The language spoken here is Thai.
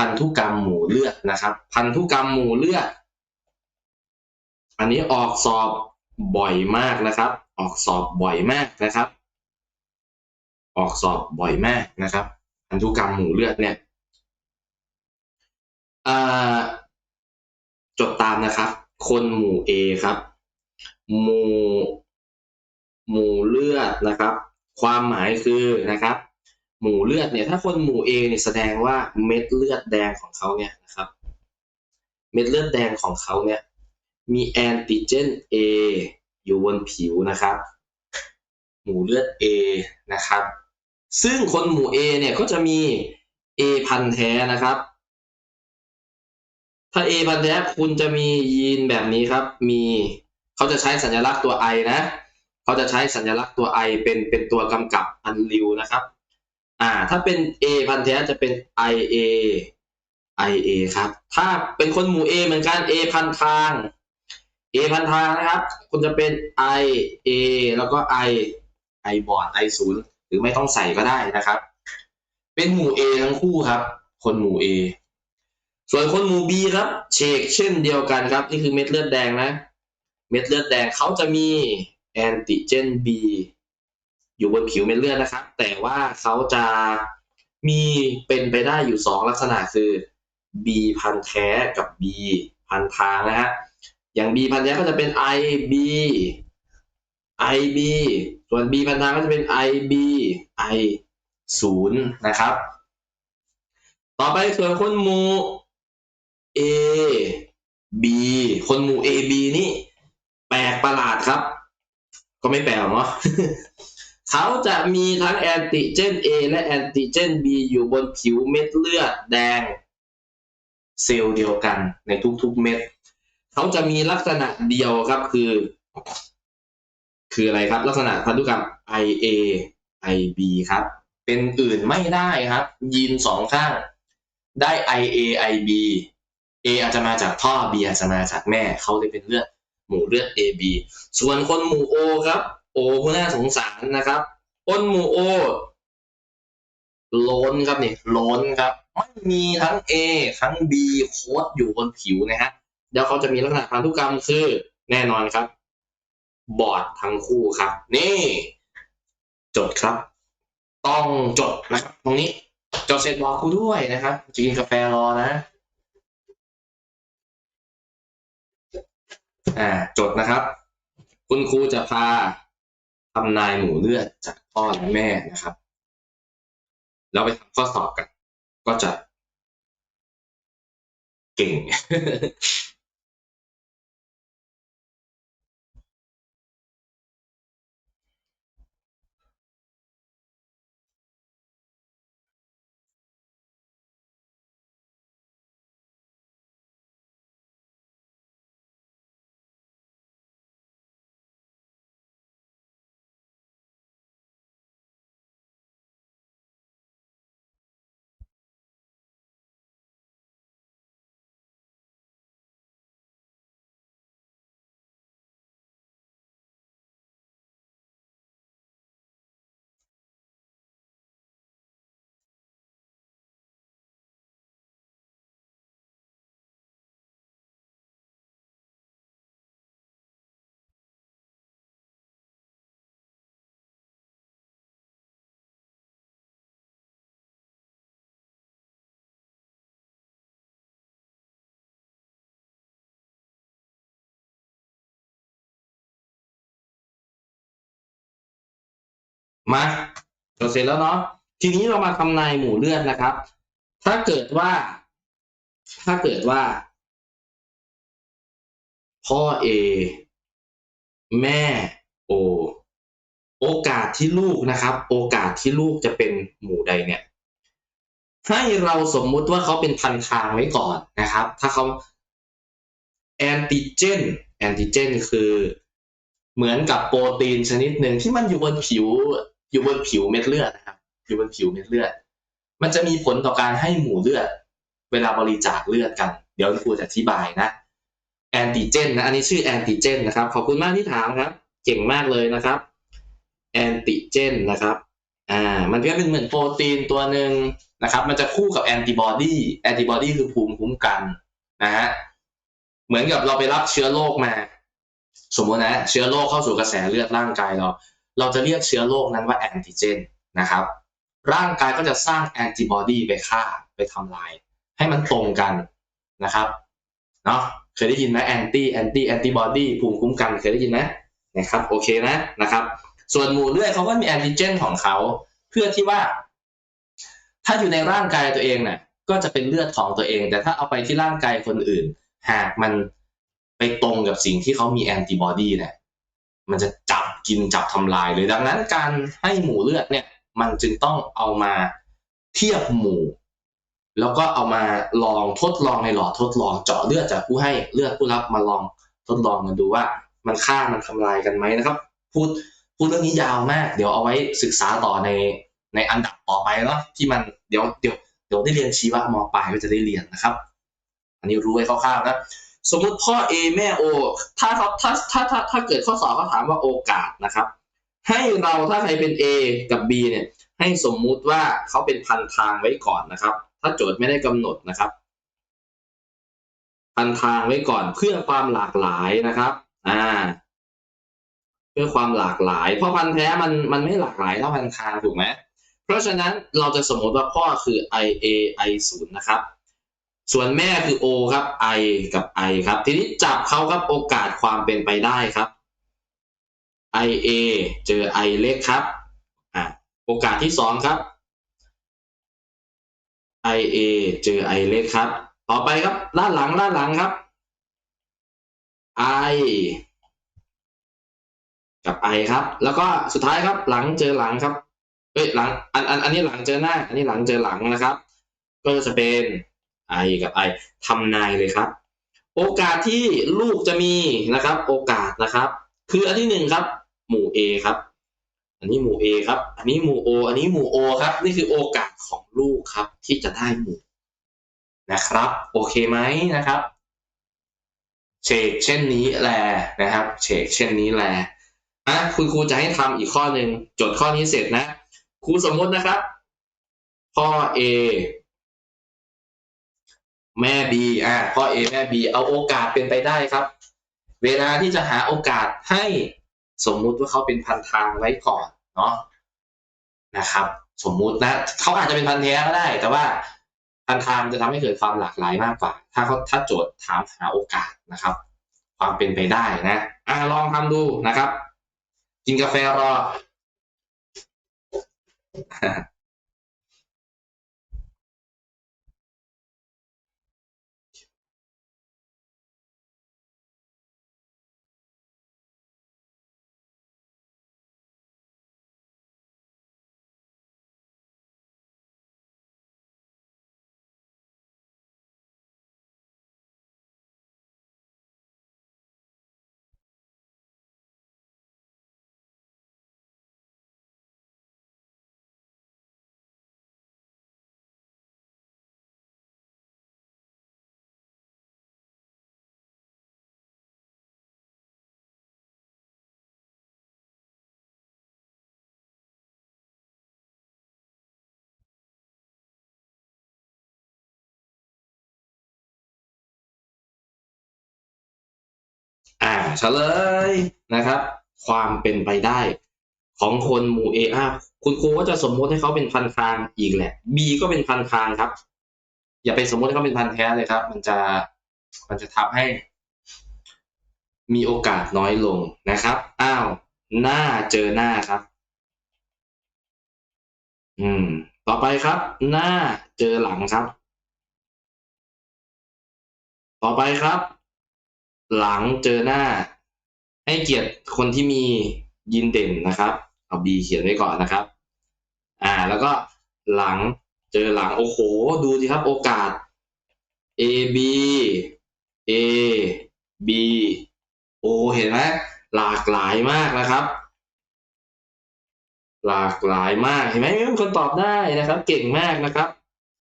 พันธุกรรมหมู่เลือดนะครับ พันธุกรรมหมู่เลือด อันนี้ออกสอบบ่อยมากนะครับ ออกสอบบ่อยมากนะครับ ออกสอบบ่อยมากนะครับ พันธุกรรมหมู่เลือดเนี่ยจดตามนะครับ คนหมู่ A ครับ หมู่ หมู่เลือดนะครับ ความหมายคือนะครับ หมู่เลือดเนี่ยถ้าคนหมู่ A เนี่ยแสดงว่าเม็ดเลือดแดงของเขาเนี่ยนะครับ เม็ดเลือดแดงของเขาเนี่ยมีแอนติเจน A อยู่บนผิวนะครับ หมู่เลือด A นะครับ ซึ่งคนหมู่ A เนี่ยก็จะมี A พันธุ์แท้นะครับ ถ้า A พันธุ์แท้คุณจะมียีนแบบนี้ครับ มีเขาจะใช้สัญลักษณ์ตัว I นะ เขาจะใช้สัญลักษณ์ตัว I เป็นเป็นตัวกำกับอันริวนะครับ อ่า ถ้าเป็น A พันธุ์แท้จะเป็น IA IA ครับ ถ้าเป็นคนหมู่ A เหมือนกัน A พันทาง A พันทางนะครับ คุณจะเป็น I A แล้วก็ I I บอร์ด I ศูนย์หรือไม่ต้องใส่ก็ได้นะครับ เป็นหมู่ A ทั้งคู่ครับ คนหมู่ A ส่วนคนหมู่ B ครับเชกเช่นเดียวกันครับ นี่คือเม็ดเลือดแดงนะ เม็ดเลือดแดงเขาจะมีแอนติเจน B อยู่บนผิวเม็ดเลือดนะครับ แต่ว่าเขาจะมีเป็นไปได้อยู่สองลักษณะคือ B พันแท้กับ B พันทางนะฮะอย่าง B พันแท้ก็จะเป็น IB IB ส่วน B พันทางก็จะเป็น IB I ศูนย์นะครับ ต่อไปส่วนคนหมู่ A B คนหมู่ A B นี่แปลกประหลาดครับ ก็ไม่แปลกเนาะ เขาจะมีทั้งแอนติเจน A และแอนติเจน B อยู่บนผิวเม็ดเลือดแดง เซลล์เดียวกันในทุกๆเม็ด เขาจะมีลักษณะเดียวครับคือ คืออะไรครับ ลักษณะพันธุกรรม IA IB ครับ เป็นอื่นไม่ได้ครับ ยีนสองข้าง ได้ IA IB A อาจจะมาจากพ่อ B อาจจะมาจากแม่ เขาเลยเป็นเลือดหมู่เลือด AB ส่วนคนหมู่ O ครับ O ผู้น่าสงสารนะครับคนหมู่ O ล้นครับนี่ล้นครับ ไม่มีทั้ง A ทั้ง B โค้ดอยู่บนผิวนะฮะเดี๋ยวเขาจะมีลักษณะพันธุกรรมคือแน่นอนครับ บอดทั้งคู่ครับ นี่ จดครับ ต้องจดนะครับตรงนี้จดเสร็จบอกครูด้วยนะครับจะกินกาแฟรอนะอ่าจดนะครับ คุณครูจะพาำนายหมู่เลือดจากพ่อและแม่นะครับ แล้วไปทำข้อสอบกัน ก็จะเก่ง มาจดเสร็จแล้วเนาะทีนี้เรามาทำนายหมู่เลือดนะครับ ถ้าเกิดว่า ถ้าเกิดว่า พ่อ A แม่ O โอกาสที่ลูกนะครับ โอกาสที่ลูกจะเป็นหมู่ใดเนี่ย ให้เราสมมุติว่าเขาเป็นพันทางไว้ก่อนนะครับ ถ้าเขาแอนติเจนแอนติเจนคือเหมือนกับโปรตีนชนิดหนึ่งที่มันอยู่บนผิว อยู่บนผิวเม็ดเลือดนะครับอยู่บนผิวเม็ดเลือด มันจะมีผลต่อการให้หมู่เลือด เวลาบริจาคเลือดกัน เดี๋ยวครูจะอธิบายนะแอนติเจนนะอันนี้ชื่อแอนติเจนนะครับ ขอบคุณมากที่ถามครับ เก่งมากเลยนะครับแอนติเจนนะครับอ่ามันก็เป็นเหมือนโปรตีนตัวหนึ่งนะครับ มันจะคู่กับแอนติบอดีแอนติบอดีคือภูมิคุ้มกันนะฮะเหมือนกับเราไปรับเชื้อโรคมา สมมตินะ เชื้อโรคเข้าสู่กระแสเลือดร่างกายเรา เราจะเรียกเชื้อโรคนั้นว่าแอนติเจนนะครับ ร่างกายก็จะสร้างแอนติบอดีไปฆ่าไปทำลาย ให้มันตรงกันนะครับเนาะเคยได้ยินไหมแอนตี้แอนตี้แอนติบอดีภูมิคุ้มกันเคยได้ยินไหมนะครับโอเคนะนะครับ ส่วนหมู่เลือดเขาก็มีแอนติเจนของเขาเพื่อที่ว่า ถ้าอยู่ในร่างกายตัวเองเนี่ยก็จะเป็นเลือดของตัวเอง แต่ถ้าเอาไปที่ร่างกายคนอื่น หากมันไปตรงกับสิ่งที่เขามีแอนติบอดีเนี่ยมันจะจับ กินจับทำลายเลยดังนั้นการให้หมูเลือดเนี่ย มันจึงต้องเอามาเทียบหมูแล้วก็เอามาลองทดลองในหลอดทดลองเจาะเลือดจากผู้ให้เลือดผู้รับมาลองทดลองกันดูว่า มันฆ่ามันทำลายกันไหมนะครับ พูดพูดเรื่องนี้ยาวมาก เดี๋ยวเอาไว้ศึกษาต่อในในอันดับต่อไปเนาะที่มันเดี๋ยวเดี๋ยวเดี๋ยวได้เรียนชีวะมปลายก็จะได้เรียนนะครับ อันนี้รู้ไว้คร่าวๆนะ สมมุติพ่อ A แม่ O ถ้าเขาถ้าถ้าถ้าถ้าเกิดข้อสอบเขาถามว่าโอกาสนะครับ ให้เราถ้าใครเป็น A กับ B เนี่ยให้สมมุติว่าเขาเป็นพันทางไว้ก่อนนะครับ ถ้าโจทย์ไม่ได้กำหนดนะครับ พันทางไว้ก่อนเพื่อความหลากหลายนะครับอ่าเพื่อความหลากหลาย เพราะพันแท้มันมันไม่หลากหลายเท่าพันทางถูกไหมเพราะฉะนั้นเราจะสมมติว่าพ่อคือ i a i 0นะครับ ส่วนแม่คือ o ครับ i กับ i ครับ ทีนี้จับเขาครับโอกาสความเป็นไปได้ครับ i a เจอ i เล็กครับอ่าโอกาสที่สองครับ i a เจอ i เล็กครับ ต่อไปครับด้านหลังด้านหลังครับ i กับ i ครับ แล้วก็สุดท้ายครับหลังเจอหลังครับเอ้ยหลังอันอันอันนี้หลังเจอหน้า อันนี้หลังเจอหลังนะครับ ก็จะเป็น i กับ i ทำนายเลยครับ โอกาสที่ลูกจะมีนะครับ โอกาสนะครับ คืออันที่หนึ่งครับ หมู่ A ครับ อันนี้หมู่ A ครับ อันนี้หมู่ O อันนี้หมู่ O ครับ นี่คือโอกาสของลูกครับ ที่จะได้หมู่นะครับ โอเคไหมนะครับเชกเช่นนี้แหละนะครับเชกเช่นนี้แหละอะคุณครูจะให้ทำอีกข้อหนึ่งจทย์ข้อนี้เสร็จนะครูสมมตินะครับพ่อ A แม่ B อะพ่อ A แม่ B เอาโอกาสเป็นไปได้ครับ เวลาที่จะหาโอกาสให้สมมุติว่าเขาเป็นพันทางไว้ก่อนเนาะนะครับ สมมุตินะเขาอาจจะเป็นพันแท้ก็ได้ แต่ว่าพันทางจะทำให้เกิดความหลากหลายมากกว่า ถ้าเขาถ้าโจทย์ถามหาโอกาสนะครับ ความเป็นไปได้นะอะลองทำดูนะครับ กินกาแฟรอ เฉลยนะครับ ความเป็นไปได้ ของคนหมู่ A อะคุณครูก็จะสมมติให้เขาเป็นพันทางอีกแหละ B ก็เป็นพันทางครับ อย่าไปสมมติให้เขาเป็นพันแท้เลยครับ มันจะมันจะทำให้ มีโอกาสน้อยลงนะครับ อ้าวหน้าเจอหน้าครับ อืม ต่อไปครับ หน้าเจอหลังครับ ต่อไปครับ หลังเจอหน้า ให้เกียรติคนที่มียีนเด่นนะครับเอา B เขียนไว้ก่อนนะครับ อ่า แล้วก็หลังเจอหลังโอ้โห ดูสิครับโอกาส A B A B O เห็นไหมหลากหลายมากนะครับ หลากหลายมากเห็นไหมมีคนตอบได้นะครับ เก่งมากนะครับ